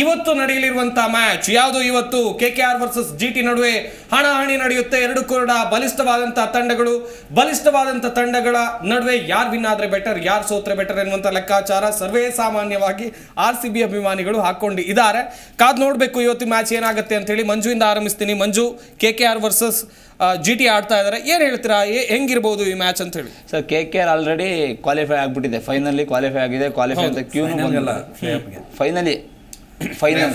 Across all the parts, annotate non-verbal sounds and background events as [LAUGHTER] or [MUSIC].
ಇವತ್ತು ನಡೆಯಲಿರುವಂತಹ ಮ್ಯಾಚ್ ಯಾವುದು ಇವತ್ತು K K R versus G T ನಡುವೆ ಹಣಾಹಣಿ ನಡೆಯುತ್ತೆ. ಎರಡು ಕೂಡ ಬಲಿಷ್ಠವಾದಂತಹ ತಂಡಗಳು ಬಲಿಷ್ಠವಾದಂತಹ ತಂಡಗಳ ನಡುವೆ ಯಾರು ವಿನ್ ಆದ್ರೆ ಬೆಟರ್ ಯಾರು ಸೋತ್ರೆ ಬೆಟರ್ ಎನ್ನುವಂಥ ಲೆಕ್ಕಾಚಾರ ಸರ್ವೇ ಸಾಮಾನ್ಯವಾಗಿ ಆರ್ ಸಿ ಬಿ ಅಭಿಮಾನಿಗಳು ಹಾಕೊಂಡು ಇದ್ದಾರೆ. ಕಾದ್ ನೋಡಬೇಕು ಇವತ್ತು ಮ್ಯಾಚ್ ಏನಾಗುತ್ತೆ ಅಂತ ಹೇಳಿ ಮಂಜುವಿಂದ ಆರಂಭಿಸ್ತೀನಿ. Manju K K R versus G T ಆಡ್ತಾ ಇದ್ದಾರೆ. ಏನ್ ಹೇಳ್ತೀರಾ? ಏ- ಹೆಂಗಿರ್ಬೋದು ಈ ಮ್ಯಾಚ್ ಅಂತ ಹೇಳಿ sir K K R already qualify ಆಗ್ಬಿಟ್ಟಿದೆ. ಫೈನಲಿ ಕ್ವಾಲಿಫೈ ಆಗಿದೆ. ಕ್ವಾಲಿಫೈ ಅಂತ ಕ್ಯೂನು ಫೈನಲಿ ಫೈನಲ್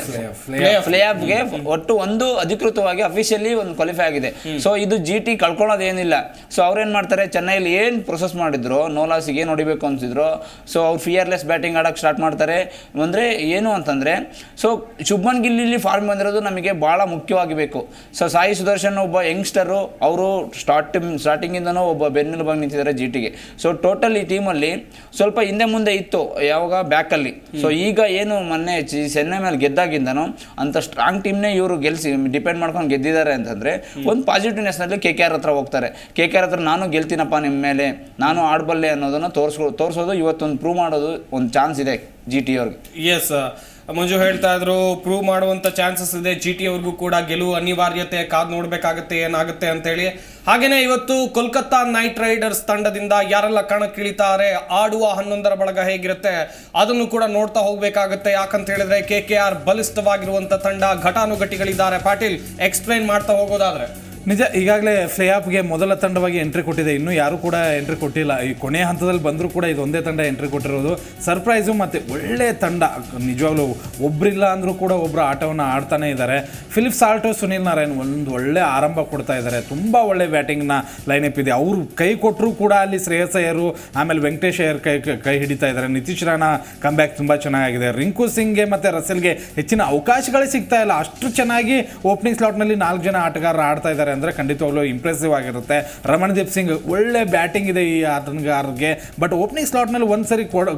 ಪ್ಲೇ ಆಫ್ಗೆ ಒಟ್ಟು ಒಂದು ಅಧಿಕೃತವಾಗಿ ಅಫಿಷಿಯಲಿ ಒಂದು ಕ್ವಾಲಿಫೈ ಆಗಿದೆ. ಸೊ ಇದು ಜಿ ಟಿ ಕಳ್ಕೊಳ್ಳೋದೇನಿಲ್ಲ. ಸೊ ಅವ್ರೇನ್ ಮಾಡ್ತಾರೆ? ಚೆನ್ನೈಲಿ ಏನು ಪ್ರೊಸೆಸ್ ಮಾಡಿದ್ರು? ನೋಲಾಸಿಗೆ ಏನು ಹೊಡಿಬೇಕು ಅನ್ಸಿದ್ರು? ಸೊ ಅವ್ರು ಫಿಯರ್ಲೆಸ್ ಬ್ಯಾಟಿಂಗ್ ಆಡಕ್ಕೆ ಸ್ಟಾರ್ಟ್ ಮಾಡ್ತಾರೆ. ಅಂದರೆ ಏನು ಅಂತಂದರೆ ಸೊ ಶುಭ್ಮನ್ ಗಿಲ್ಲಿ ಫಾರ್ಮ್ ಬಂದಿರೋದು ನಮಗೆ ಭಾಳ ಮುಖ್ಯವಾಗಿ ಬೇಕು ಸೊ ಸಾಯಿ ಸುದರ್ಶನ್ ಒಬ್ಬ ಯಂಗ್ಸ್ಟರು ಅವರು ಸ್ಟಾರ್ಟ್ ಸ್ಟಾರ್ಟಿಂಗಿಂದನೂ ಒಬ್ಬ ಬೆನ್ನೆಲುಬಾಗಿ ನಿಂತಿದ್ದಾರೆ ಜಿ ಟಿಗೆ ಸೊ ಟೋಟಲ್ ಈ ಟೀಮಲ್ಲಿ ಸ್ವಲ್ಪ ಹಿಂದೆ ಮುಂದೆ ಇತ್ತು ಯಾವಾಗ ಬ್ಯಾಕಲ್ಲಿ ಸೊ ಈಗ ಏನು ಮೊನ್ನೆ ಚಿ- ಚೆನ್ನೈ ಮೇಲೆ ಗೆದ್ದಾಗಿಂದನೂ ಅಂಥ ಸ್ಟ್ರಾಂಗ್ ಟೀಮ್ನೇ ಇವರು ಗೆಲ್ಸಿ ಡಿಪೆಂಡ್ ಮಾಡ್ಕೊಂಡು ಗೆದ್ದಿದ್ದಾರೆ ಅಂತಂದರೆ ಒಂದು ಪಾಸಿಟಿವ್ನೆಸ್ನಲ್ಲಿ ಕೆ ಕೆ ಆರ್ ಹತ್ರ ಹೋಗ್ತಾರೆ. ಕೆ ಕೆ ಆರ್ ಹತ್ರ ನಾನು ಗೆಲ್ತೀನಪ್ಪ ನಿಮ್ಮ ಮೇಲೆ. ನಾನು ಆಡಬಲ್ಲೆ ಅನ್ನೋದನ್ನು ತೋರಿಸ್ಕೊ, ತೋರಿಸೋದು ಇವತ್ತೊಂದು ಪ್ರೂವ್ ಮಾಡೋದು ಒಂದು ಚಾನ್ಸ್ ಇದೆ ಜಿ ಟಿ ಅವ್ರಿಗೆ. ಎಸ್ ಮಂಜು ಹೇಳ್ತಾ ಇದ್ರು ಪ್ರೂವ್ ಮಾಡುವಂತ ಚಾನ್ಸಸ್ ಇದೆ ಜಿ ಟಿ ಅವ್ರಿಗೂ ಕೂಡ ಗೆಲುವು ಅನಿವಾರ್ಯತೆ, ಕಾದ್ ನೋಡ್ಬೇಕಾಗತ್ತೆ, ಏನಾಗುತ್ತೆ ಅಂತ ಹೇಳಿ ಹಾಗೇನೆ ಇವತ್ತು ಕೋಲ್ಕತ್ತಾ ನೈಟ್ ರೈಡರ್ಸ್ ತಂಡದಿಂದ ಯಾರೆಲ್ಲ ಕಣಕ್ಕಿಳಿತಾರೆ, ಆಡುವ ಹನ್ನೊಂದರ ಬಳಗ ಹೇಗಿರುತ್ತೆ, ಅದನ್ನು ಕೂಡ ನೋಡ್ತಾ ಹೋಗ್ಬೇಕಾಗತ್ತೆ. ಯಾಕಂತ ಹೇಳಿದ್ರೆ ಕೆ ಕೆ ಆರ್ ಬಲಿಷ್ಠವಾಗಿರುವಂತ ತಂಡ ಘಟಾನುಘಟಿಗಳಿದ್ದಾರೆ. ಪಾಟೀಲ್ ಎಕ್ಸ್ಪ್ಲೈನ್ ಮಾಡ್ತಾ ಹೋಗೋದಾದ್ರೆ. ನಿಜ, ಈಗಾಗಲೇ ಫ್ಲೇ ಆಫ್ಗೆ ಮೊದಲ ತಂಡವಾಗಿ ಎಂಟ್ರಿ ಕೊಟ್ಟಿದೆ. ಇನ್ನೂ ಯಾರು ಕೂಡ ಎಂಟ್ರಿ ಕೊಟ್ಟಿಲ್ಲ. ಈ ಕೊನೆಯ ಹಂತದಲ್ಲಿ ಬಂದರೂ ಕೂಡ ಇದು ಒಂದೇ ತಂಡ ಎಂಟ್ರಿ ಕೊಟ್ಟಿರೋದು. ಸರ್ಪ್ರೈಸು ಮತ್ತು ಒಳ್ಳೆ ತಂಡ. ನಿಜವಾಗ್ಲೂ ಒಬ್ಬರಿಲ್ಲ ಅಂದರೂ ಕೂಡ ಒಬ್ಬರು ಆಟವನ್ನು ಆಡ್ತಾನೆ ಇದ್ದಾರೆ. ಫಿಲಿಪ್ ಸಾಲ್ಟೋ ಸುನಿಲ್ ನಾರಾಯಣ್ ಒಂದು ಒಳ್ಳೆ ಆರಂಭ ಕೊಡ್ತಾ ಇದ್ದಾರೆ. ತುಂಬ ಒಳ್ಳೆ ಬ್ಯಾಟಿಂಗ್ನ ಲೈನಪ್ ಇದೆ. ಅವರು ಕೈ ಕೊಟ್ಟರೂ ಕೂಡ ಅಲ್ಲಿ ಶ್ರೇಯಸ್ ಅಯ್ಯರು, ಆಮೇಲೆ ವೆಂಕಟೇಶ್ ಅಯ್ಯರ್ ಕೈ ಕೈ ಹಿಡಿತಾ ಇದ್ದಾರೆ. ನಿತೀಶ್ ರಾಣಾ ಕಂಬ್ಯಾಕ್ ತುಂಬ ಚೆನ್ನಾಗಿದೆ. ರಿಂಕು ಸಿಂಗ್ಗೆ ಮತ್ತು ರಸೆಲ್ಗೆ ಹೆಚ್ಚಿನ ಅವಕಾಶಗಳೇ ಸಿಗ್ತಾ ಇಲ್ಲ. ಅಷ್ಟು ಚೆನ್ನಾಗಿ ಓಪನಿಂಗ್ ಸ್ಲಾಟ್ನಲ್ಲಿ ನಾಲ್ಕು ಜನ ಆಟಗಾರರು ಆಡ್ತಾ ಇದ್ದಾರೆ. ಅಂದರೆ ಖಂಡಿತವಾಗ್ಲೂ ಇಂಪ್ರೆಸಿವ್ ಆಗಿರುತ್ತೆ. ರಮಣದೀಪ್ ಸಿಂಗ್ ಒಳ್ಳೆ ಬ್ಯಾಟಿಂಗ್ ಇದೆ ಈ ಆಟಗಾರರಿಗೆ. ಬಟ್ ಓಪನಿಂಗ್ ಸ್ಲಾಟ್ನಲ್ಲಿ ಒಂದು ಸರಿ ಕೊಡ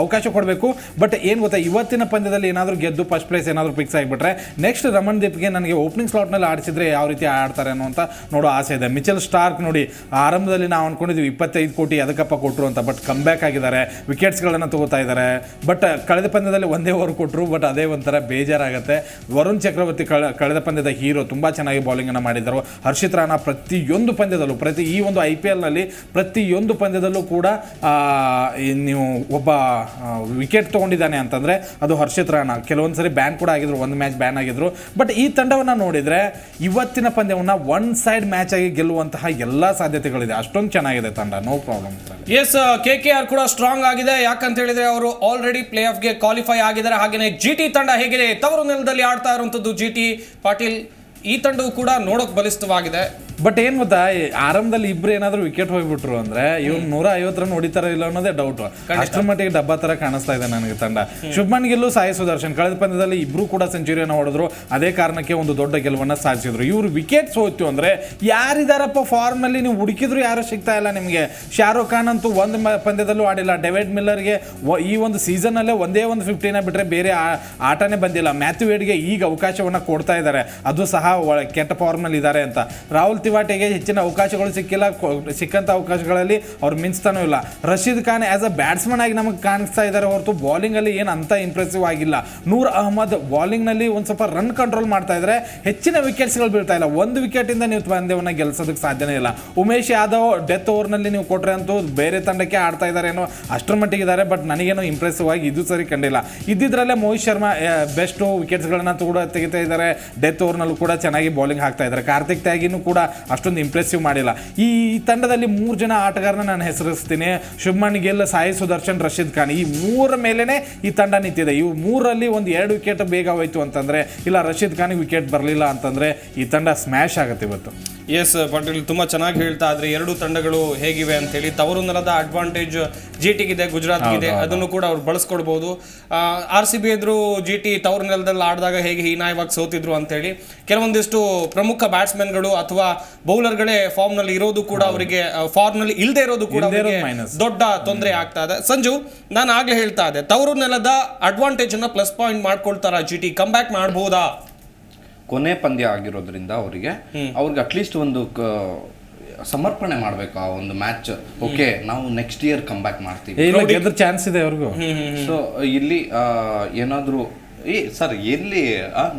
ಅವಕಾಶ ಕೊಡಬೇಕು. ಬಟ್ ಏನು ಗೊತ್ತಾ, ಇವತ್ತಿನ ಪಂದ್ಯದಲ್ಲಿ ಏನಾದರೂ ಗೆದ್ದು ಫಸ್ಟ್ ಪ್ಲೇಸ್ ಏನಾದರೂ ಫಿಕ್ಸ್ ಆಗಿಬಿಟ್ರೆ ನೆಕ್ಸ್ಟ್ ರಮಣ್ದೀಪ್ಗೆ ನನಗೆ ಓಪನಿಂಗ್ ಸ್ಲಾಟ್ನಲ್ಲಿ ಆಡಿಸಿದ್ರೆ ಯಾವ ರೀತಿ ಆಡ್ತಾರೆ ಅನ್ನುವಂಥ ನೋಡೋ ಆಸೆ ಇದೆ. ಮಿಚಲ್ ಸ್ಟಾರ್ಕ್ ನೋಡಿ, ಆರಂಭದಲ್ಲಿ ನಾವು ಅಂದ್ಕೊಂಡಿದ್ವಿ ಇಪ್ಪತ್ತೈದು ಕೋಟಿ ಅದಕ್ಕಪ್ಪ ಕೊಟ್ಟರು ಅಂತ ಬಟ್ ಕಮ್ ಬ್ಯಾಕ್ ಆಗಿದ್ದಾರೆ. ವಿಕೆಟ್ಸ್ಗಳನ್ನು ತಗೋತಾ ಇದ್ದಾರೆ. ಬಟ್ ಕಳೆದ ಪಂದ್ಯದಲ್ಲಿ ಒಂದೇ ಓವರ್ ಕೊಟ್ಟರು ಬಟ್ ಅದೇ ಒಂಥರ ಬೇಜಾರಾಗುತ್ತೆ. ವರುಣ್ ಚಕ್ರವರ್ತಿ ಕಳ ಕಳೆದ ಪಂದ್ಯದ ಹೀರೋ ತುಂಬ ಚೆನ್ನಾಗಿ ಬೌಲಿಂಗನ್ನು ಮಾಡಿದರು ಹರ್ಷಿತ್ ರಾಣಾ ಪ್ರತಿಯೊಂದು ಪಂದ್ಯದಲ್ಲೂ, ಪ್ರತಿ ಈ ಒಂದು ಐ ಪಿ ಎಲ್ನಲ್ಲಿ ಪ್ರತಿಯೊಂದು ಪಂದ್ಯದಲ್ಲೂ ಕೂಡ ನೀವು ಒಬ್ಬ ವಿಕೆಟ್ ತೊಗೊಂಡಿದ್ದಾನೆ ಅಂತಂದರೆ ಅದು ಹರ್ಷಿತ್ ರಾಣಾ. ಕೆಲವೊಂದು ಸರಿ ಬ್ಯಾನ್ ಕೂಡ ಆಗಿದ್ರು, ಒಂದು ಮ್ಯಾಚ್ ಬ್ಯಾನ್ ಆಗಿದ್ರು. ಬಟ್ ಈ ತಂಡವನ್ನು ನೋಡಿದರೆ ಇವತ್ತಿನ ಪಂದ್ಯವನ್ನು ಒನ್ ಸೈಡ್ ಮ್ಯಾಚ್ ಆಗಿ ಗೆಲ್ಲುವಂತಹ ಎಲ್ಲ ಸಾಧ್ಯತೆಗಳಿದೆ. ಅಷ್ಟೊಂದು ಚೆನ್ನಾಗಿದೆ ತಂಡ no problem yes K K R ಕೂಡ ಸ್ಟ್ರಾಂಗ್ ಆಗಿದೆ. ಯಾಕಂತ ಹೇಳಿದ್ರೆ ಅವರು ಆಲ್ರೆಡಿ ಪ್ಲೇ ಆಫ್ಗೆ ಕ್ವಾಲಿಫೈ ಆಗಿದ್ದಾರೆ. ಹಾಗೆಯೇ ಜಿ ಟಿ ತಂಡ ಹೇಗಿದೆ? ತವರು ನೆಲದಲ್ಲಿ ಆಡ್ತಾ ಇರುವಂತದ್ದು ಜಿ ಟಿ ಪಾಟೀಲ್ ಈ ತಂಡವು ಕೂಡ ನೋಡೋಕೆ ಬಲಿಷ್ಠವಾಗಿದೆ. ಬಟ್ ಏನು ಗೊತ್ತಾ ಆರಂಭದಲ್ಲಿ ಇಬ್ರು ಏನಾದರೂ ವಿಕೆಟ್ ಹೋಗ್ಬಿಟ್ರು ಅಂದ್ರೆ ಇವ್ರು ನೂರ ಐವತ್ತು ರನ್ ಹೊಡಿತಾರ ಇಲ್ಲ ಅನ್ನೋದೇ ಡೌಟ್ ಅಷ್ಟರ ಮಟ್ಟಿಗೆ ಡಬ್ಬಾ ತರ ಕಾಣಿಸ್ತಾ ಇದೆ ನನಗೆ ತಂಡ. ಶುಭ್ಮನ್ ಗಿಲ್ಲು ಸಾಯಿ ಸುದರ್ಶನ್ ಕಳೆದ ಪಂದ್ಯದಲ್ಲಿ ಇಬ್ರು ಕೂಡ ಸೆಂಚುರಿಯನ್ನು ಹೊಡೆದ್ರು. ಅದೇ ಕಾರಣಕ್ಕೆ ಒಂದು ದೊಡ್ಡ ಗೆಲುವನ್ನು ಸಾಧಿಸಿದ್ರು. ಇವ್ರು ವಿಕೆಟ್ಸ್ ಹೋಯ್ತು ಅಂದ್ರೆ ಯಾರಿದಾರಪ್ಪ ಫಾರ್ಮ್ನಲ್ಲಿ ನೀವು ಹುಡುಕಿದ್ರು ಯಾರು ಸಿಗ್ತಾ ಇಲ್ಲ ನಿಮಗೆ? ಶಾರುಖ್ ಖಾನ್ ಅಂತೂ ಒಂದು ಪಂದ್ಯದಲ್ಲೂ ಆಡಿಲ್ಲ. ಡೆವಿಡ್ ಮಿಲ್ಲರ್ಗೆ ಈ ಒಂದು ಸೀಸನ್ ಅಲ್ಲೇ ಒಂದೇ ಒಂದು ಫಿಫ್ಟಿನ ಬಿಟ್ರೆ ಬೇರೆ ಆಟನೇ ಬಂದಿಲ್ಲ. ಮ್ಯಾಥ್ಯೂ ವೇಡ್ಗೆ ಈಗ ಅವಕಾಶವನ್ನ ಕೊಡ್ತಾ ಇದ್ದಾರೆ. ಅದು ಸಹ ಕೆಟ್ಟ ಫಾರ್ಮ್ ಫಾರ್ಮಲ್ಲಿ ಇದ್ದಾರೆ ಅಂತ. ರಾಹುಲ್ ತಿವಾಟಿಗೆ ಹೆಚ್ಚಿನ ಅವಕಾಶಗಳು ಸಿಕ್ಕಿಲ್ಲ. ಸಿಕ್ಕಂಥ ಅವಕಾಶಗಳಲ್ಲಿ ಅವ್ರು ಮಿಂಚ್ತಾನೂ ಇಲ್ಲ. Rashid Khan as a batsman ಆಗಿ ನಮಗೆ ಕಾಣಿಸ್ತಾ ಇದ್ದಾರೆ ಹೊರತು ಬೌಲಿಂಗ್ ಅಲ್ಲಿ ಏನು ಅಂತ ಇಂಪ್ರೆಸಿವ್ ಆಗಿಲ್ಲ. ನೂರ್ ಅಹಮದ್ ಬೌಲಿಂಗ್ ಒಂದು ಸ್ವಲ್ಪ ರನ್ ಕಂಟ್ರೋಲ್ ಮಾಡ್ತಾ ಇದ್ದಾರೆ ಹೆಚ್ಚಿನ ವಿಕೆಟ್ಸ್ಗಳು ಬೀಳ್ತಾ ಇಲ್ಲ. ಒಂದು ವಿಕೆಟಿಂದ ನೀವು ಪಂದ್ಯವನ್ನು ಗೆಲ್ಸೋದಕ್ಕೆ ಸಾಧ್ಯನೇ ಇಲ್ಲ. ಉಮೇಶ್ ಯಾದವ್ ಡೆತ್ ಓವರ್ನಲ್ಲಿ ನೀವು ಕೊಟ್ಟರೆ ಅಂತೂ ಬೇರೆ ತಂಡಕ್ಕೆ ಆಡ್ತಾ ಇದ್ದಾರೆ ಏನೋ ಅಷ್ಟರ ಮಟ್ಟಿಗೆ ಇದ್ದಾರೆ ಬಟ್ ನನಗೇನು ಇಂಪ್ರೆಸಿವ್ ಆಗಿ ಇದು ಸರಿ ಕಂಡಿಲ್ಲ. ಇದ್ದಿದ್ರಲ್ಲೇ ಮೋಹಿತ್ ಶರ್ಮಾ ಬೆಸ್ಟು ವಿಕೆಟ್ಸ್ಗಳನ್ನ ಕೂಡ ತೆಗಿತಾ ಇದ್ದಾರೆ ಡೆತ್ ಓವರ್ನಲ್ಲೂ ಕೂಡ ಚೆನ್ನಾಗಿ ಬೌಲಿಂಗ್ ಹಾಕ್ತಾ ಇದ್ದಾರೆ ಕಾರ್ತಿಕ್ ತ್ಯಾಗಿನೂ ಕೂಡ ಅಷ್ಟೊಂದು ಇಂಪ್ರೆಸಿವ್ ಮಾಡಿಲ್ಲ. ಈ ತಂಡದಲ್ಲಿ ಮೂರು ಜನ ಆಟಗಾರನ ನಾನು ಹೆಸರಿಸ್ತೀನಿ. ಶುಭ್ಮನ್ ಗಿಲ್ ಸಾಯಿ ಸುದರ್ಶನ್ ರಶೀದ್ ಖಾನ್. ಈ ಮೂರ ಮೇಲೇ ಈ ತಂಡ ನಿಂತಿದೆ. ಇವು ಮೂರಲ್ಲಿ ಒಂದು ಎರಡು ವಿಕೆಟ್ ಬೇಗ ಹೋಯ್ತು ಅಂತಂದ್ರೆ, ಇಲ್ಲ ರಶೀದ್ ಖಾನಿಗೆ ವಿಕೆಟ್ ಬರಲಿಲ್ಲ ಅಂತಂದ್ರೆ ಈ ತಂಡ ಸ್ಮ್ಯಾಶ್ ಆಗುತ್ತೆ ಇವತ್ತು. ಎಸ್ ಪಾಟೀಲ್ ತುಂಬಾ ಚೆನ್ನಾಗಿ ಹೇಳ್ತಾ ಆದರೆ ಎರಡು ತಂಡಗಳು ಹೇಗಿವೆ ಅಂತ ಹೇಳಿ. ತವರು ನೆಲದ ಅಡ್ವಾಂಟೇಜ್ ಜಿ ಟಿಗಿದೆ ಗುಜರಾತ್ಗಿದೆ ಅದನ್ನು ಕೂಡ ಅವ್ರು ಬಳಸ್ಕೊಡ್ಬೋದು. ಆರ್ ಸಿ ಬಿ ಎದುರು ಜಿ ಟಿ ತವರು ನೆಲದಲ್ಲಿ ಆಡಿದಾಗ ಹೇಗೆ ಹೀನಾಯವಾಗಿ ಸೋತಿದ್ರು ಅಂತ ಹೇಳಿ. ಕೆಲವೊಂದಿಷ್ಟು ಪ್ರಮುಖ ಬ್ಯಾಟ್ಸ್ಮನ್ಗಳು ಅಥವಾ ಬೌಲರ್ಗಳೇ ಫಾರ್ಮ್ನಲ್ಲಿ ಇರೋದು ಕೂಡ ಅವರಿಗೆ ಫಾರ್ಮ್ನಲ್ಲಿ ಇಲ್ಲದೆ ಇರೋದು ಕೂಡ ದೊಡ್ಡ ತೊಂದರೆ ಆಗ್ತಾ ಇದೆ. ಸಂಜು ನಾನು ಆಗ್ಲೇ ಹೇಳ್ತಾ ಇದ್ದೆ. ತವರು ನೆಲದ ಅಡ್ವಾಂಟೇಜ್ ಅನ್ನ ಪ್ಲಸ್ ಪಾಯಿಂಟ್ ಮಾಡ್ಕೊಳ್ತಾರ ಜಿ ಟಿ ಕಮ್ ಬ್ಯಾಕ್ ಮಾಡ್ಬೋದಾ? ಕೊನೆ ಪಂದ್ಯ ಆಗಿರೋದ್ರಿಂದ ಅವರಿಗೆ ಅವ್ರಿಗೆ ಅಟ್ಲೀಸ್ಟ್ ಒಂದು ಸಮರ್ಪಣೆ ಮಾಡ್ಬೇಕು ಆ ಒಂದು ಮ್ಯಾಚ್ ಓಕೆ ನಾವು ನೆಕ್ಸ್ಟ್ ಇಯರ್ ಕಮ್ ಬ್ಯಾಕ್ ಮಾಡ್ತೀವಿ ಚಾನ್ಸ್ ಇದೆ ಅವ್ರಿಗೂ. ಸೊ ಇಲ್ಲಿ ಏನಾದ್ರೂ ಏ ಸರ್ ಎಲ್ಲಿ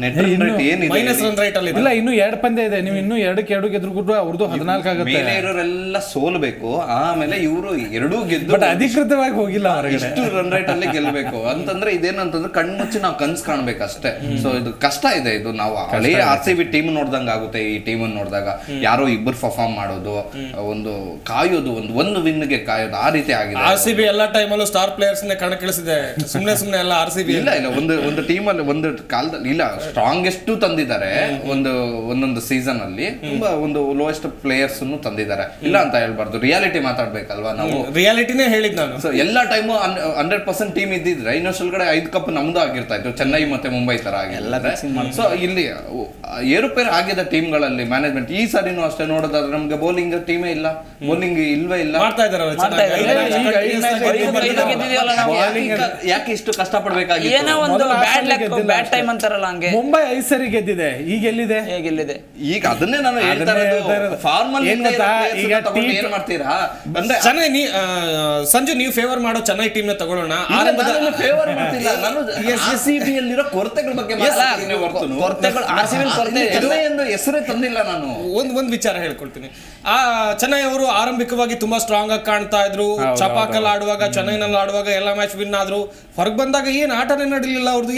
ನೆಟ್ ರೇಟ್ ಏನಿದೆ ಮೈನಸ್ ರನ್ ರೈಟ್ ಅಲ್ಲಿ ಇದೆ. ಇಲ್ಲ ಇನ್ನು ಎರಡು ಪಂದ್ಯ ಇದೆ. ನೀವು ಇನ್ನು ಎರಡಕ್ಕೆ ಎರಡು ಗೆದ್ರು ಕೂಡ ಅವ್ರದ್ದು ಹದಿನಾಲ್ಕು ಆಗುತ್ತೆ. ಮೇಲೆ ಇರೋರೆಲ್ಲ ಸೋಲ್ಬೇಕು. ಆಮೇಲೆ ಇವರು ಎರಡೂ ಗೆದ್ದು ಬಟ್ ಅಧಿಕೃತವಾಗಿ ಹೋಗಿಲ್ಲ ಇಷ್ಟು ರನ್ ರೇಟ್ ಅಲ್ಲಿ ಗೆಲ್ಬೇಕು. ಅಂತಂದ್ರೆ ಇದೇನಂತಂದ್ರೆ ಕಣ್ಮುಚ್ಚಿ ನಾವು ಕನ್ಸ್ ಕಾಣ್ಬೇಕಷ್ಟೇ. ಸೊ ಇದು ಕಷ್ಟ ಇದೆ. ಇದು ನಾವು ಹಳೆ ಆರ್ ಸಿ ಬಿ ಟೀಮ್ ನೋಡ್ದಂಗ ಆಗುತ್ತೆ ಈ ಟೀಮ್ ನೋಡಿದಾಗ. ಯಾರೋ ಇಬ್ಬರು ಪರ್ಫಾರ್ಮ್ ಮಾಡೋದು ಒಂದು ಕಾಯೋದು ಒಂದು ಒಂದು ವಿನ್ಗೆ ಕಾಯೋದು ಆ ರೀತಿ ಆಗಿದೆ. ಆರ್ ಸಿ ಬಿ ಎಲ್ಲಾ ಟೈಮಲ್ಲೂ ಸ್ಟಾರ್ ಪ್ಲೇಯರ್ಸ್ ಕಣಕ್ಕಿಳಿಸಿದೆ. ಸುಮ್ನೆ ಸುಮ್ಮನೆ ಎಲ್ಲ ಆರ್ ಸಿ ಬಿ ಇಲ್ಲ ಇಲ್ಲ ಒಂದು ಒಂದು ಟೀಮ್ ಅಲ್ಲಿ ಒಂದು ಕಾಲದಲ್ಲಿ ಇಲ್ಲ ಸ್ಟ್ರಾಂಗೆಸ್ಟ್ ತಂದಿದ್ದಾರೆ ಒಂದು ಒಂದೊಂದು ಸೀಸನ್ ಅಲ್ಲಿ ತುಂಬಾ ಒಂದು ಲೋಯೆಸ್ಟ್ ಪ್ಲೇಯರ್ಸ್ ತಂದಿದ್ದಾರೆ ಇಲ್ಲ ಅಂತ ಹೇಳ್ಬಾರ್ದು ರಿಯಾಲಿಟಿ ಮಾತಾಡ್ಬೇಕಲ್ವಾ ನಾವು ರಿಯಾಲಿಟಿನೇ ಹೇಳಿದ್ ನಾನು ಸೊ ಎಲ್ಲಾ ಟೈಮು ಹಂಡ್ರೆಡ್ ಪರ್ಸೆಂಟ್ ಟೀಮ್ ಇದ್ದಿದ್ರೆ ಇನ್ನೊಂದ್ಸಲ ಐದು ಕಪ್ ನಮ್ದು ಆಗಿರ್ತಾ ಇತ್ತು ಚೆನ್ನೈ ಮತ್ತೆ ಮುಂಬೈ ತರ ಆಗಿಲ್ಲ ಸೊ ಇಲ್ಲಿ ಏರುಪೇರು ಆಗಿದೆ ಟೀಮ್ಗಳಲ್ಲಿ ಮ್ಯಾನೇಜ್ಮೆಂಟ್ ಈ ಸಾರಿನೂ ಅಷ್ಟೇ ನೋಡೋದಾದ್ರೆ ನಮ್ಗೆ ಬೌಲಿಂಗ್ ಟೀಮೇ ಇಲ್ಲ ಬೌಲಿಂಗ್ ಇಲ್ವೇ ಇಲ್ಲ ಮಾಡ್ತಾ ಆಗಿ. ಯಾಕೆ- ಯಾಕೆ ಇಷ್ಟು ಕಷ್ಟಪಡ್ಬೇಕಾಗಿತ್ತು ಏನೋ ಒಂದು ಬ್ಯಾಡ್ ಲಕ್ ಬ್ಯಾಡ್ ಟೈಮ್ ಅಂತಾರಲ್ಲ ಹಂಗೆ. ಮುಂಬೈ ಐದು ಸರಿ ಗೆದ್ದಿದೆ. ಈಗ ಎಲ್ಲಿದೆ? ಎಲ್ಲಿದೆ ಈಗ ಅದನ್ನೇ ನಾನು ಹೇಳ್ತಾ ಇರೋದು. ಹೇಳ್ತಾ ಇರೋದು. ಫಾರ್ಮ್ ಅಲ್ಲಿ ಏನ್ ಗೊತ್ತಾ? ಈಗ ಏನ್ ಮಾಡ್ತೀರಾ? ಅಂದ್ರೆ ಚೆನ್ನೈ ನೀ ಆ, ಸಂಜು ನೀವು ಫೇವರ್ ಮಾಡೋ ಚೆನ್ನೈ ಟೀಮ್ನ ತಗೊಳ್ಳೋಣ. ಆರಂಭದ ಫೇವರ್ [LAUGHS] ಮಾಡ್ತಿಲ್ಲ. ನಾನು ಆರ್ ಸಿ ಬಿ ಯಲ್ಲಿರೋ ಕೊರತೆಗಳ ಬಗ್ಗೆ ಮಾತಾಡ್ತೀನಿ ಹೊರತು ಕೊರತೆಗಳು ಆರ್ ಸಿ ಬಿ ಕೊರತೆ ಇದೆ. ಎಂದು ಹೆಸರೇ ತಂದಿಲ್ಲ ನಾನು. ಒಂದ್ ಒಂದ್ ವಿಚಾರ ಹೇಳ್ಕೊಳ್ತೀನಿ ಆ ಚೆನ್ನೈ ಅವರು ಆರಂಭಿಕವಾಗಿ ತುಂಬಾ ಸ್ಟ್ರಾಂಗ್ ಆಗಿ ಕಾಣ್ತಾ ಇದ್ರು. ಚಪಾಕಲ್ ಆಡುವಾಗ ಚೆನ್ನೈನಲ್ಲಿ ಆಡುವಾಗ ಎಲ್ಲಾ ಮ್ಯಾಚ್ ವಿನ್ ಆದ್ರು. ಹೊರಗೆ ಬಂದಾಗ ಏನ್ ಆಟನೇ ನಡೀಲಿಲ್ಲ ಅವ್ರದ್ದು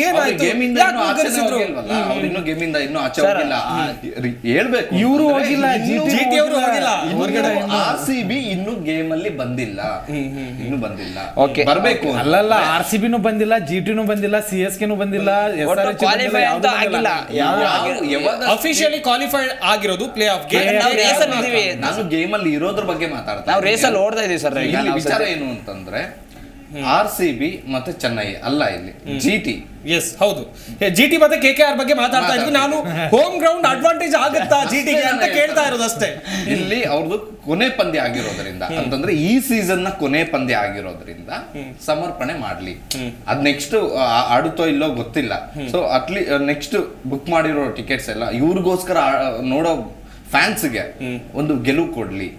ಏನಾಯ್ತು? ಹೇಳ್ಬೇಕು. ಇವ್ರು ಹೋಗಿಲ್ಲ, ಇನ್ನೂ- ಅವರು ಹೋಗಿಲ್ಲ. ಹೊರಗಡೆ ಆರ್ ಸಿ ಬಿ ಇನ್ನು ಗೇಮ್ ಅಲ್ಲಿ ಬಂದಿಲ್ಲ ಇನ್ನು ಬಂದಿಲ್ಲ. ಓಕೆ. ಬರ್ಬೇಕು ಅಲ್ಲಲ್ಲ ಆರ್ ಸಿ ಬಿನೂ ಬಂದಿಲ್ಲ ಜಿ ಟಿನೂ ಬಂದಿಲ್ಲ ಸಿ ಎಸ್ ಕೆನೂ ಬಂದಿಲ್ಲ ಕ್ವಾಲಿಫೈ ಅಂತ ಆಗಿಲ್ಲ. ಅಫಿಷಿಯಲಿ ಕ್ವಾಲಿಫೈಡ್ ಆಗಿರೋದು ಪ್ಲೇ ಆಫ್ ಗೇಮ್ ನಾವು ರೇಸ್ ಅಲ್ಲಿ ನಾನು ಗೇಮ್ ಅಲ್ಲಿ ಇರೋದ್ರ ಬಗ್ಗೆ ಮಾತಾಡ್ತಾ ನಾವು ರೇಸ್ ಅಲ್ಲಿ ಓಡ್ತಾ ಇದೀವಿ ಸರ್ ಈಗ. ವಿಚಾರ ಏನು ಅಂತಂದ್ರೆ ಆರ್ ಸಿ ಬಿ ಮತ್ತೆ ಚೆನ್ನೈ ಅಲ್ಲ ಇಲ್ಲಿ. ಜಿ ಟಿ ಎಸ್ ಹೌದು. ಜಿ ಟಿ ಮತ್ತೆ ಕೆ ಕೆ ಆರ್ ಬಗ್ಗೆ ಮಾತಾಡ್ತಾ ಇದ್ವಿ. ನಾನು ಹೋಮ್ ಗ್ರೌಂಡ್ ಅಡ್ವಾಂಟೇಜ್ ಆಗುತ್ತಾ [LAUGHS] ಜಿ ಟಿ ಅಂತ ಕೇಳ್ತಾ ಇರೋದು ಅಷ್ಟೇ. ಇಲ್ಲಿ ಅವ್ರದ್ದು ಕೊನೆ ಪಂದ್ಯ ಆಗಿರೋದ್ರಿಂದ ಅಂತಂದ್ರೆ ಈ ಸೀಸನ್ನ ಕೊನೆ ಪಂದ್ಯ ಆಗಿರೋದ್ರಿಂದ ಸಮರ್ಪಣೆ ಮಾಡ್ಲಿ. ಅದ್ ನೆಕ್ಸ್ಟ್ ಆಡುತ್ತೋ ಇಲ್ಲೋ ಗೊತ್ತಿಲ್ಲ. ಸೊ ಅಟ್ಲಿ ನೆಕ್ಸ್ಟ್ ಬುಕ್ ಮಾಡಿರೋ ಟಿಕೆಟ್ಸ್ ಎಲ್ಲ ಇವ್ರಿಗೋಸ್ಕರ ನೋಡೋ ಫ್ಯಾನ್ಸ್ಗೆ ಒಂದು ಗೆಲುವು ಕೊಡ್ಲಿ.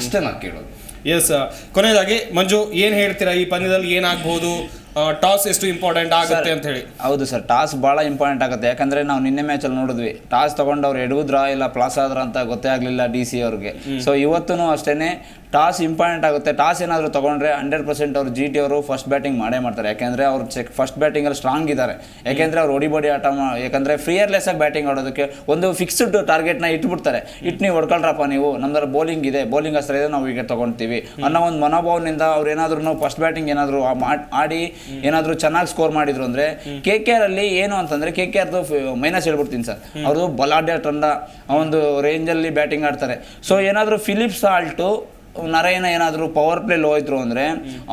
ಅಷ್ಟೇ ನಾ ಕೇಳೋದು. ಎಸ್ ಕೊನೆಯದಾಗಿ ಮಂಜು ಏನ್ ಹೇಳ್ತೀರಾ? ಈ ಪಂದ್ಯದಲ್ಲಿ ಏನಾಗಬಹುದು ಟಾಸ್ ಎಷ್ಟು ಇಂಪಾರ್ಟೆಂಟ್ ಆಗುತ್ತೆ ಅಂತ ಹೇಳಿ. ಹೌದು ಸರ್ ಟಾಸ್ ಭಾಳ ಇಂಪಾರ್ಟೆಂಟ್ ಆಗುತ್ತೆ. ಯಾಕಂದ್ರೆ ನಾವು ನಿನ್ನೆ ಮ್ಯಾಚ್ ಅಲ್ಲಿ ನೋಡಿದ್ವಿ. ಟಾಸ್ ತಗೊಂಡವ್ರು ಅವ್ರು ಎಡವುದ್ರಾ ಇಲ್ಲ ಪ್ಲಾಸ್ ಆದ್ರ ಅಂತ ಗೊತ್ತೇ ಆಗ್ಲಿಲ್ಲ ಡಿ ಸಿ ಅವ್ರಿಗೆ. ಸೊ ಇವತ್ತೂ ಅಷ್ಟೇ ಟಾಸ್ ಇಂಪಾರ್ಟೆಂಟ್ ಆಗುತ್ತೆ. ಟಾಸ್ ಏನಾದರೂ ತೊಗೊಂಡ್ರೆ ಹಂಡ್ರೆಡ್ ಪರ್ಸೆಂಟ್ ಅವ್ರು ಜಿ ಟಿ ಅವರು ಫಸ್ಟ್ ಬ್ಯಾಟಿಂಗ್ ಮಾಡೇ ಮಾಡ್ತಾರೆ. ಯಾಕೆಂದರೆ ಅವ್ರು ಚೆಕ್ ಫಸ್ಟ್ ಬ್ಯಾಟಿಂಗಲ್ಲಿ ಸ್ಟ್ರಾಂಗ್ ಇದ್ದಾರೆ. ಯಾಕೆಂದರೆ ಅವ್ರು ಹೊಡಿಬಡಿ ಆಟ ಯಾಕಂದರೆ ಫ್ರೀಯರ್ಲೆಸ್ ಆಗಿ ಬ್ಯಾಟಿಂಗ್ ಆಡೋದಕ್ಕೆ ಒಂದು ಫಿಕ್ಸ್ಡ್ ಟಾರ್ಗೆಟ್ನ ಇಟ್ಬಿಡ್ತಾರೆ. ಇಟ್ಟು ನೀವು ಹೊಡ್ಕೊಳ್ರಪ್ಪ ನೀವು. ನಮ್ದ್ರ ಬೌಲಿಂಗ್ ಇದೆ. ಬೌಲಿಂಗ್ ಅಸ್ತ್ರ ಇದೆ ನಾವು ವಿಕೆಟ್ ತೊಗೊಳ್ತೀವಿ ಅನ್ನೋ ಒಂದು ಮನೋಭಾವನಿಂದ ಅವ್ರು ಏನಾದರೂ ಫಸ್ಟ್ ಬ್ಯಾಟಿಂಗ್ ಏನಾದರೂ ಆಡಿ ಏನಾದರೂ ಚೆನ್ನಾಗಿ ಸ್ಕೋರ್ ಮಾಡಿದ್ರು ಅಂದರೆ ಕೆ ಕೆ ಆರಲ್ಲಿ ಏನು ಅಂತಂದರೆ ಕೆ ಕೆ ಆರ್ದು ಮೈನಸ್ ಹೇಳ್ಬಿಡ್ತೀನಿ ಸರ್. ಅವರು ಬಲಾಢ್ಯ ತಂಡ ಆ ಒಂದು ರೇಂಜಲ್ಲಿ ಬ್ಯಾಟಿಂಗ್ ಆಡ್ತಾರೆ. ಸೊ ಏನಾದರೂ ಫಿಲಿಪ್ಸ್ ಸಾಲ್ಟು ನರೇನ ಏನಾದರೂ ಪವರ್ ಪ್ಲೇ ಲೋ ಇದ್ರು ಅಂದರೆ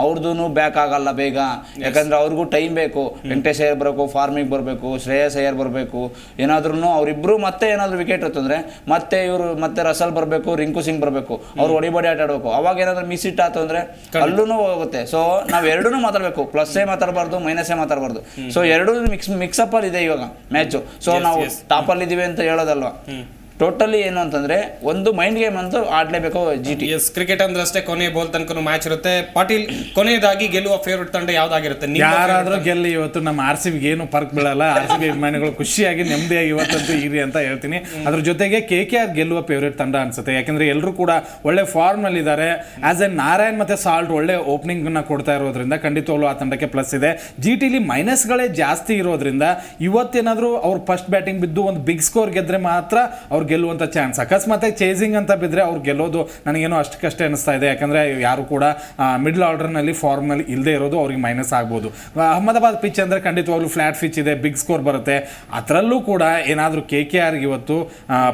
ಅವ್ರದ್ದು ಬ್ಯಾಕ್ ಆಗಲ್ಲ ಬೇಗ. ಯಾಕಂದ್ರೆ ಅವ್ರಿಗೂ ಟೈಮ್ ಬೇಕು. ವೆಂಕಟೇಶ್ ಅಯ್ಯರ್ ಬರಬೇಕು ಫಾರ್ಮಿಗೆ ಬರಬೇಕು ಶ್ರೇಯಸ್ ಅಯ್ಯರ್ ಬರಬೇಕು. ಏನಾದ್ರೂ ಅವರಿಬ್ರು ಮತ್ತೆ ಏನಾದರೂ ವಿಕೆಟ್ ಹೊತ್ತಂದ್ರೆ ಮತ್ತೆ ಇವರು ಮತ್ತೆ ರಸಲ್ ಬರಬೇಕು ರಿಂಕು ಸಿಂಗ್ ಬರಬೇಕು. ಅವ್ರು ಹೊಡಿಬಡಿ ಆಟ ಆಡಬೇಕು. ಅವಾಗ ಏನಾದರೂ ಮಿಸ್ ಇಟ್ ಆಯ್ತು ಅಂದ್ರೆ ಅಲ್ಲೂ ಹೋಗುತ್ತೆ. ಸೊ ನಾವು ಎರಡೂ ಮಾತಾಡಬೇಕು. ಪ್ಲಸ್ಸೇ ಮಾತಾಡಬಾರ್ದು ಮೈನಸ್ಸೇ ಮಾತಾಡಬಾರ್ದು. ಸೊ ಎರಡೂ ಮಿಕ್ಸ್ ಮಿಕ್ಸಪ್ ಅಲ್ಲಿ ಇದೆ ಇವಾಗ ಮ್ಯಾಚು ಸೊ ನಾವು ಟಾಪಲ್ಲಿದ್ದೀವಿ ಅಂತ ಹೇಳೋದಲ್ವಾ? ಟೋಟಲಿ ಏನು ಅಂತಂದ್ರೆ ಒಂದು ಮೈಂಡ್ ಗೇಮ್ ಅಂತೂ ಆಡ್ಲೇಬೇಕು ಜಿ ಟಿ ಎಸ್ ಕ್ರಿಕೆಟ್ ಅಂದ್ರೆ ಅಷ್ಟೇ ಕೊನೆ ಬೋಲ್ ತನಕ ಮ್ಯಾಚ್ ಇರುತ್ತೆ. ಪಾಟೀಲ್ ಕೊನೆಯದಾಗಿ ಗೆಲ್ಲುವ ಫೇವ್ರೆಟ್ ತಂಡ ಯಾವ್ದಾಗಿರುತ್ತೆ? ಯಾರಾದರೂ ಯಾರಾದ್ರೂ ಗೆಲ್ಲಿ ಇವತ್ತು ನಮ್ಮ ಆರ್ ಸಿ ಬಿಗೆ ಏನು ಪರ್ಕ್ ಬೀಳಲ್ಲ. ಆರ್ ಸಿ ಬಿ ಅಭಿಮಾನಿಗಳು ಖುಷಿಯಾಗಿ ನೆಮ್ಮದಿಯಾಗಿ ಇವತ್ತಂತೂ ಇರಿ ಅಂತ ಹೇಳ್ತೀನಿ. ಅದ್ರ ಜೊತೆಗೆ ಕೆ ಕೆ ಆರ್ ಗೆಲ್ಲುವ ಫೇವ್ರೇಟ್ ತಂಡ ಅನ್ಸುತ್ತೆ. ಯಾಕಂದ್ರೆ ಎಲ್ಲರೂ ಕೂಡ ಒಳ್ಳೆ ಫಾರ್ಮ್ ಅಲ್ಲಿ ಇದ್ದಾರೆ ಆಸ್ ಎ ನಾರಾಯಣ್ ಮತ್ತೆ ಸಾಲ್ಟ್ ಒಳ್ಳೆ ಓಪನಿಂಗ್ನ ಕೊಡ್ತಾ ಇರೋದ್ರಿಂದ ಖಂಡಿತವಾಗ್ಲೂ ಆ ತಂಡಕ್ಕೆ ಪ್ಲಸ್ ಇದೆ. ಜಿ ಟಿಲಿ ಮೈನಸ್ಗಳೇ ಜಾಸ್ತಿ ಇರೋದ್ರಿಂದ ಇವತ್ತೇನಾದರೂ ಅವ್ರು ಫಸ್ಟ್ ಬ್ಯಾಟಿಂಗ್ ಬಿದ್ದು ಒಂದು ಬಿಗ್ ಸ್ಕೋರ್ ಗೆದ್ರೆ ಮಾತ್ರ ಅವ್ರು ಗೆಲ್ಲುವಂತ ಚಾನ್ಸ್ ಅಕಸ್ಮಾತ್ ಚೇಸಿಂಗ್ ಅಂತ ಬಿದ್ದರೆ ಅವ್ರು ಗೆಲ್ಲೋದು ನನಗೇನೋ ಅಷ್ಟಕ್ಕಷ್ಟೇ ಅನಿಸ್ತಾ ಇದೆ. ಯಾಕಂದರೆ ಯಾರು ಕೂಡ ಮಿಡ್ಲ್ ಆರ್ಡರ್ನಲ್ಲಿ ಫಾರ್ಮ್ನಲ್ಲಿ ಇಲ್ಲದೆ ಇರೋದು ಅವ್ರಿಗೆ ಮೈನಸ್ ಆಗ್ಬೋದು. ಅಹಮದಾಬಾದ್ ಪಿಚ್ ಅಂದರೆ ಖಂಡಿತವಾಗ್ಲೂ ಫ್ಲಾಟ್ ಪಿಚ್ ಇದೆ ಬಿಗ್ ಸ್ಕೋರ್ ಬರುತ್ತೆ. ಅದರಲ್ಲೂ ಕೂಡ ಏನಾದರೂ ಕೆ ಕೆ ಆರ್ಗೆ ಇವತ್ತು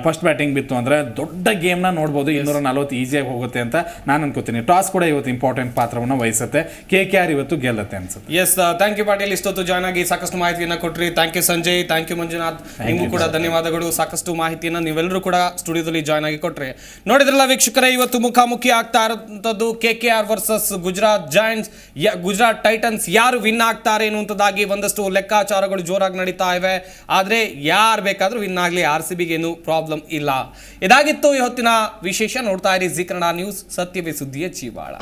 ಫಸ್ಟ್ ಬ್ಯಾಟಿಂಗ್ ಬಿತ್ತು ಅಂದ್ರೆ ದೊಡ್ಡ ಗೇಮ್ನ ನೋಡ್ಬೋದು. ಇನ್ನೂರ ನಲವತ್ತು ಈಸಿಯಾಗಿ ಹೋಗುತ್ತೆ ಅಂತ ನಾನು ಅನ್ಕೋತೀನಿ. ಟಾಸ್ ಕೂಡ ಇವತ್ತು ಇಂಪಾರ್ಟೆಂಟ್ ಪಾತ್ರವನ್ನು ವಹಿಸುತ್ತೆ. ಕೆ ಕೆ ಆರ್ ಇವತ್ತು ಗೆಲ್ಲುತ್ತೆ ಅನ್ಸುತ್ತೆ. Yes thank you Patil. ಇಷ್ಟೊತ್ತು ಜಾಯ್ನ್ ಆಗಿ ಸಾಕಷ್ಟು ಮಾಹಿತಿಯನ್ನ ಕೊಟ್ರಿ. Thank you Sanjay. Thank you Manjunath. ನಿಮಗೂ ಕೂಡ ಧನ್ಯವಾದಗಳು. ಸಾಕಷ್ಟು ಮಾಹಿತಿಯನ್ನ ನೀವೆಲ್ಲರೂ ಕೂಡ ಸ್ಟುಡಿಯೋದಲ್ಲಿ ಜಾಯ್ನ್ ಆಗಿ ಕೊಟ್ರಿ. ನೋಡಿದ್ರಲ್ಲ ವೀಕ್ಷಕರೇ, ಇವತ್ತು ಮುಖಾಮುಖಿ ಆಗ್ತಾ ಇರೋಂಥದ್ದು K K R versus Gujarat giants Gujarat titans ಯಾರು ವಿನ್ ಆಗ್ತಾರೆ ಅನ್ನುವಂಥದ್ದಾಗಿ ಒಂದಷ್ಟು ಲೆಕ್ಕಾಚಾರಗಳು ಜೋರಾಗಿ ನಡೀತಾ ಇವೆ. ಆದರೆ ಯಾರು ಬೇಕಾದರೂ ವಿನ್ ಆಗಲಿ ಆರ್ ಸಿ ಬಿಗೇನು ಪ್ರಾಬ್ಲಮ್ ಇಲ್ಲ. ಇದಾಗಿತ್ತು ಇವತ್ತಿನ ವಿಶೇಷ ನೋಡ್ತಾ ಇರಿ ಜಿ ಕನ್ನಡ ನ್ಯೂಸ್ ಸತ್ಯವೇ ಸುದ್ದಿಯ ಜೀವಾಳ